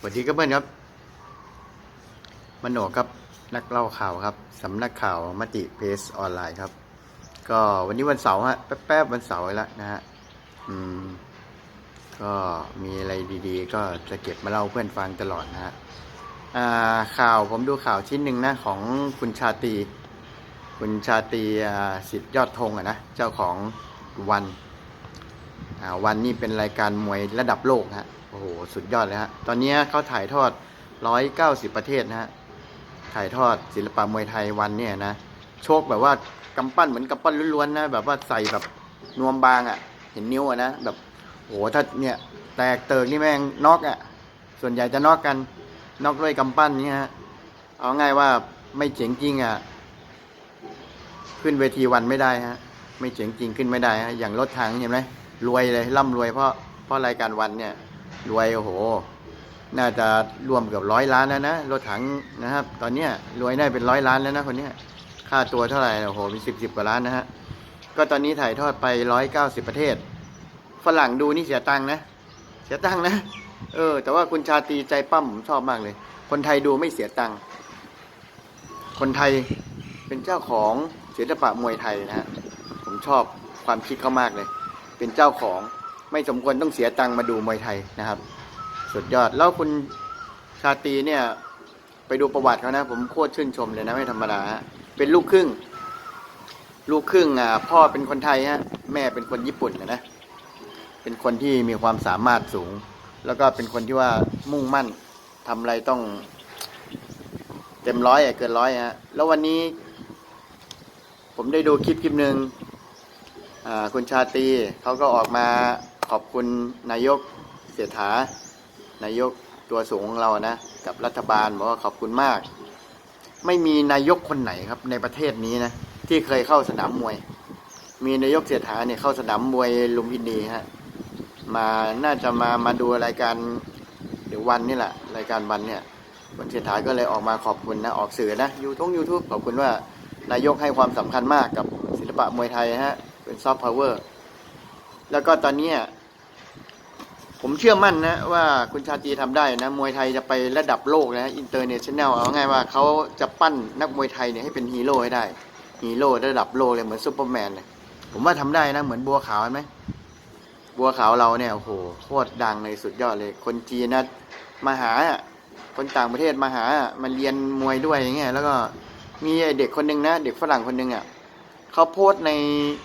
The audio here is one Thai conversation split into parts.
สวัสดีครับเพื่อนครับ มโนครับนักเล่าข่าวครับสำนักข่าวมติเพจออนไลน์ครับ ก็วันนี้วันเสาร์ฮะแป๊บๆวันเสาร์แล้วนะฮะอืม ก็มีอะไรดีๆ ก็จะเก็บมาเล่าเพื่อนฟังตลอดนะฮะอ่าข่าวผมดูข่าวชิ้นหนึ่งนะของคุณชาตีคุณชาตีสิทธิ์ยอดธงอะนะเจ้าของวันอ่าวันนี้เป็นรายการมวยระดับโลกฮะ อ้โห สุดยอดเลยฮะ ตอนนี้เขาถ่ายทอด 190 ประเทศนะฮะ ถ่ายทอดศิลปะมวยไทยวันเนี่ยนะ โชคแบบว่ากำปั้นเหมือนกำปั้นล้วนๆนะ แบบว่าใส่แบบนวมบางอะ่ะ เห็นนิ้วอะนะ แบบโอ้โห ถ้าเนี่ยแตกเติกนี่แม่งน็อกอะ่ะ ส่วนใหญ่จะน็อกกันน็อกด้วยกำปั้นเนี่ยฮะ เอาง่ายว่าไม่เจ๋งจริงอะ่ะ ขึ้นเวทีวันไม่ได้ฮะ ไม่เจ๋งจริงขึ้นไม่ได้ฮะ อย่างรถถังเห็นไหมรวยเลยร่ำรวยเพราะเพราะรายการวันเนี่ย รวยโอ้โห น่าจะรวมเกือบร้อยล้านแล้วนะรถถังนะครับ ตอนเนี้ยรวยได้เป็นร้อยล้านแล้วนะคนเนี้ยค่าตัวเท่าไหร่โอ้โหมีสิบสิบกว่าล้านนะฮะก็ตอนนี้ถ่ายทอดไปร้อยเก้าสิบประเทศ ฝรั่งดูนี่เสียตังค์นะ เสียตังค์นะ เออ แต่ว่าคุณชาตรีใจปั้มผมชอบมากเลย คนไทยดูไม่เสียตังค์คนไทยเป็นเจ้าของศิลปะมวยไทยนะฮะผมชอบความคิดเขามากเลย เป็นเจ้าของ ไม่สมควรต้องเสียตังค์มาดูมวยไทยนะครับ สุดยอดแล้วคุณชาตีเนี่ย ไปดูประวัติเขานะ ผมโคตรชื่นชมเลยนะไม่ธรรมดาฮะเป็นลูกครึ่ง ลูกครึ่งอะพ่อเป็นคนไทยฮะแม่เป็นคนญี่ปุ่นนะนะ เป็นคนที่มีความสามารถสูง แล้วก็เป็นคนที่ว่ามุ่งมั่นทำอะไรต้อง เต็มร้อยอะเกินร้อยฮะแล้ววันนี้ ผมได้ดูคลิปคลิปหนึ่งอ่าคุณชาตีเขาก็ออกมา ขอบคุณนายกเศรษฐานายกตัวสูงของเรานะ กับรัฐบาลบอกว่าขอบคุณมาก ไม่มีนายกคนไหนครับในประเทศนี้นะ ที่เคยเข้าสนามมวย มีนายกเศรษฐาเนี่ยเข้าสนามมวยลุมพินีฮะมาน่าจะมามาดูรายการเดี๋ยววันนี่แหละ รายการวันเนี่ยคุณเศรษฐาก็เลยออกมาขอบคุณนะออกสื่อนะยูทงยูทูบขอบคุณว่านายกให้ความสำคัญมากกับศิลปะมวยไทยฮะเป็นซอฟต์พาวเวอร์แล้วก็ตอนเนี้ย ผมเชื่อมั่นนะว่าคุณชาตรีทำได้นะมวยไทยจะไประดับโลกนะอินเตอร์เนชั่นแนลเอาง่ายว่าเขาจะปั้นนักมวยไทยเนี่ยให้เป็นฮีโร่ให้ได้ฮีโร่ระดับโลกเลยเหมือนซูเปอร์แมนเลยผมว่าทำได้นะเหมือนบัวขาวไหมบัวขาวเราเนี่ยโอ้โหโคตรดังเลยสุดยอดเลย คนจีนนะมาหาคนต่างประเทศมาหามาเรียนมวยด้วยอย่างเงี้ยแล้วก็มีเด็กคนหนึ่งนะ เด็กฝรั่งคนหนึ่งอะเขาโพสต์ใน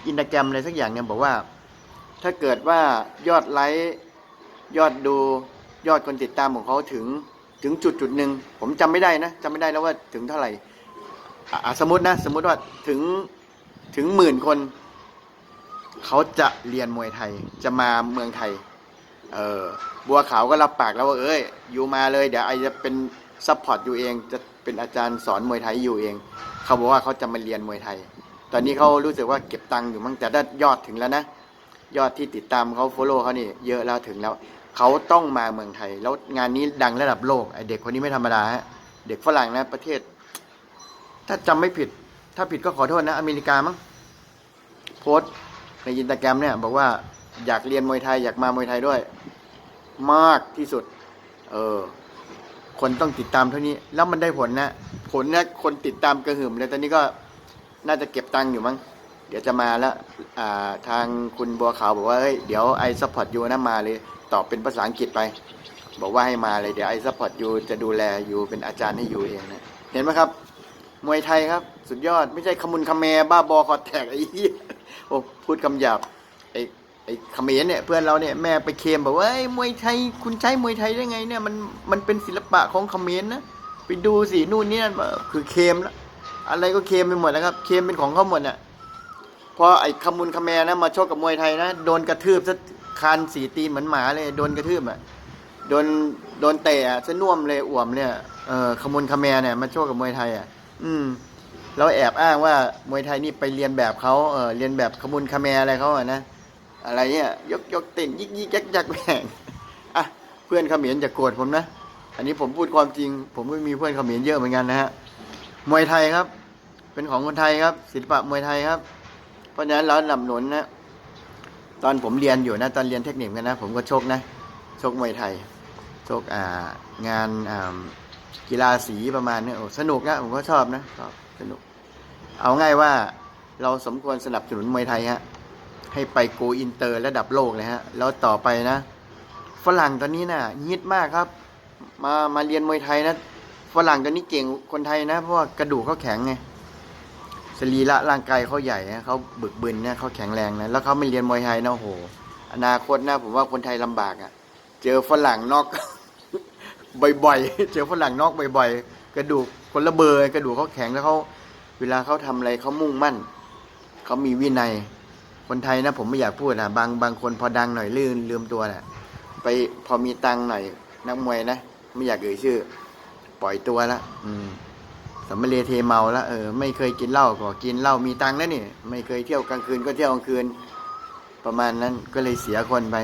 อินสตาแกรมอะไรสักอย่างเนี่ยบอกว่า ถ้าเกิดว่ายอดไลค์ ยอดดูยอดคนติดตามของเขาถึงถึงจุดจุดหนึ่งผมจำไม่ได้นะจำไม่ได้แล้วว่าถึงเท่าไหร่สมมตินะ สมมติว่าถึงถึงหมื่นคน เขาจะเรียนมวยไทยจะมาเมืองไทย เออบัวขาวก็รับปากแล้วว่าเอ้ยอยู่มาเลยเดี๋ยวไอจะเป็นซัพพอร์ตอยู่เอง จะเป็นอาจารย์สอนมวยไทยอยู่เอง เขาบอกว่าเขาจะมาเรียนมวยไทย ตอนนี้เขารู้สึกว่าเก็บตังค์อยู่มั้งแต่ได้ยอดถึงแล้วนะ ยอดที่ติดตามเขาโฟโล่เขานี่เยอะแล้วถึงแล้ว เขาต้องมาเมืองไทย แล้วงานนี้ดังระดับโลกไอเด็กคนนี้ไม่ธรรมดาฮะเด็กฝรั่งนะประเทศ ถ้าจำไม่ผิด ถ้าผิดก็ขอโทษนะ อเมริกามั้งโพสต์ในอินตาแกรมเนี่ย บอกว่าอยากเรียนมวยไทยอยากมามวยไทยด้วย มากที่สุด เออ คนต้องติดตามเท่านี้ แล้วมันได้ผลนะ ผลนะคนติดตามกระหึ่มเลยตอนนี้ก็น่าจะเก็บตังค์อยู่มั้ง เดี๋ยวจะมาแล้วทางคุณบัวขาวบอกว่าเฮ้ยเดี๋ยวไอซัพพอร์ตยูนะมาเลยตอบเป็นภาษาอังกฤษไป บอกว่าให้มาเลยเดี๋ยวไอซัพพอร์ตยูจะดูแลยูเป็นอาจารย์ให้ยูเองนะเห็นไหมครับ มวยไทยครับ สุดยอดไม่ใช่ขมุนขแมบ้าบอคอแตกไอ้เหี้ยโอ้พูดคำหยาบไอ้ไอ้เขมรเนี่ยเพื่อนเราเนี่ยแม่ไปเคมบอกว่าไอ้ยมวยไทยคุณใช้มวยไทยได้ไงเนี่ยมันมันเป็นศิลปะของเขมรนะไปดูสินู่นนี่นั่นคือเคมแล้วอะไรก็เคมไปหมดแล้วครับ เคมเป็นของเขาหมดน่ะ พอไอ้ขมุนขแมนะมาชกกับมวยไทยนะโดนกระทืบซะคานสีตีนเหมือนหมาเลย โดนกระทืบอะโดนโดนเตะซะน่วมเลยอ่วมเลยอะเออขมุนขแมเนี่ยมาชกกับมวยไทยอะ อืมแล้วแอบอ้างว่ามวยไทยนี่ไปเรียนแบบเขาเออเรียนแบบขมุนขแมอะไรเขาอะนะอะไรเนี่ยยกยกเต้นยิกยิกยักยักแหว่งอะเพื่อนเขมรจะโกรธผมนะอันนี้ผมพูดความจริง ผมก็มีเพื่อนเขมรเยอะเหมือนกันนะฮะมวยไทยครับ เป็นของคนไทยครับ ศิลปะมวยไทยครับ เพราะฉะนั้นเราหนำหนุนนะตอนผมเรียนอยู่นะ ตอนเรียนเทคนิคกันนะ ผมก็ชกนะ ชกมวยไทย ชกอ่างานอ่ากีฬาสีประมาณเนี้ยโอ้สนุกนะผมก็ชอบนะชอบสนุก เอาง่ายว่าเราสมควรสนับสนุนมวยไทยฮะให้ไปโกอินเตอร์ระดับโลกเลยฮะแล้วต่อไปนะฝรั่งตอนนี้นะ่ะฮิตมากครับ มามาเรียนมวยไทยนะฝรั่งตอนนี้เก่งคนไทยนะ เพราะว่ากระดูกเขาแข็งไง สรีระร่างกายเขาใหญ่นะเขาบึกบึนนะเขาแข็งแรงนะแล้วเขาไม่เรียนมวยไทยนะโอ้โหอนาคตนะผมว่าคนไทยลำบากอะ่ะ เจอฝรั่งนอกบ่อยๆ เจอฝรั่งนอกบ่อยๆ กระดูกคนละเบอร์กระดูกเขาแข็งแล้วเขาเวลาเขาทำอะไรเขามุ่งมั่น เขามีวินัย คนไทยนะ ผมไม่อยากพูดนะบางบางคนพอดังหน่อยลื่นลืมตัวนะ่ะ ไปพอมีตังหน่อยนักมวยนะ ไม่อยากเอ่ยชื่อ ปล่อยตัวละอืม สมเลเทเมาแล้วเออไม่เคยกินเหล้าก็กินเหล้ามีตังค์แล้วนี่ไม่เคยเที่ยวกลางคืนก็เที่ยวกลางคืน ประมาณนั้นก็เลยเสียคนไป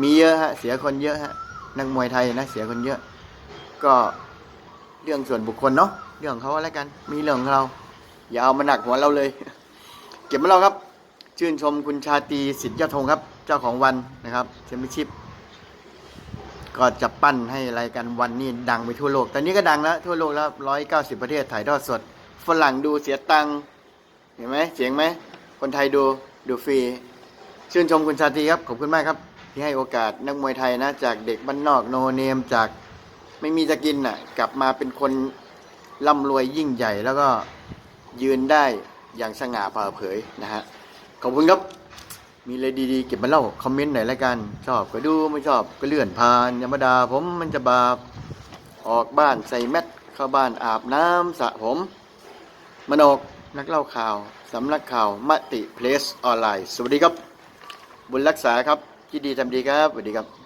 มีเยอะฮะเสียคนเยอะฮะนักมวยไทยนะเสียคนเยอะ ก็เรื่องส่วนบุคคลเนาะเรื่องเขาแล้วกัน มีเรื่องของเรา อย่าเอามาหนักหัวเราเลย เก็บมาเราครับ ชื่นชมคุณชาตีสิทธิยอดธงครับ เจ้าของวันนะครับแชมเปี้ยนชิพ ก็จะปั้นให้รายการวันนี้ดังไปทั่วโลก ตอนนี้ก็ดังแล้ว ทั่วโลกแล้วร้อยเก้าสิบประเทศถ่ายทอดสด ฝรั่งดูเสียตังค์เห็นไหมเสียงไหม คนไทยดูดูฟรี ชื่นชมคุณชาตรีครับ ขอบคุณมากครับ ที่ให้โอกาสนักมวยไทยนะ จากเด็กบ้านนอกโนเนมจากไม่มีจะกินน่ะ กลับมาเป็นคนร่ำรวยยิ่งใหญ่แล้วก็ยืนได้อย่างสง่าผ่าเผยนะฮะ ขอบคุณครับ มีอะไรดีๆ เก็บมาเล่าคอมเมนต์หน่อยละกัน ชอบก็ดูไม่ชอบก็เลื่อนผ่านธรรมดาผมมันจะบาปออกบ้านใส่แมสเข้าบ้านอาบน้ำสระผมมโนกนักเล่าข่าวสำนักข่าวมติเพลสออนไลน์ สวัสดีครับ บุญรักษาครับที่ดีทำดีครับสวัสดีครับ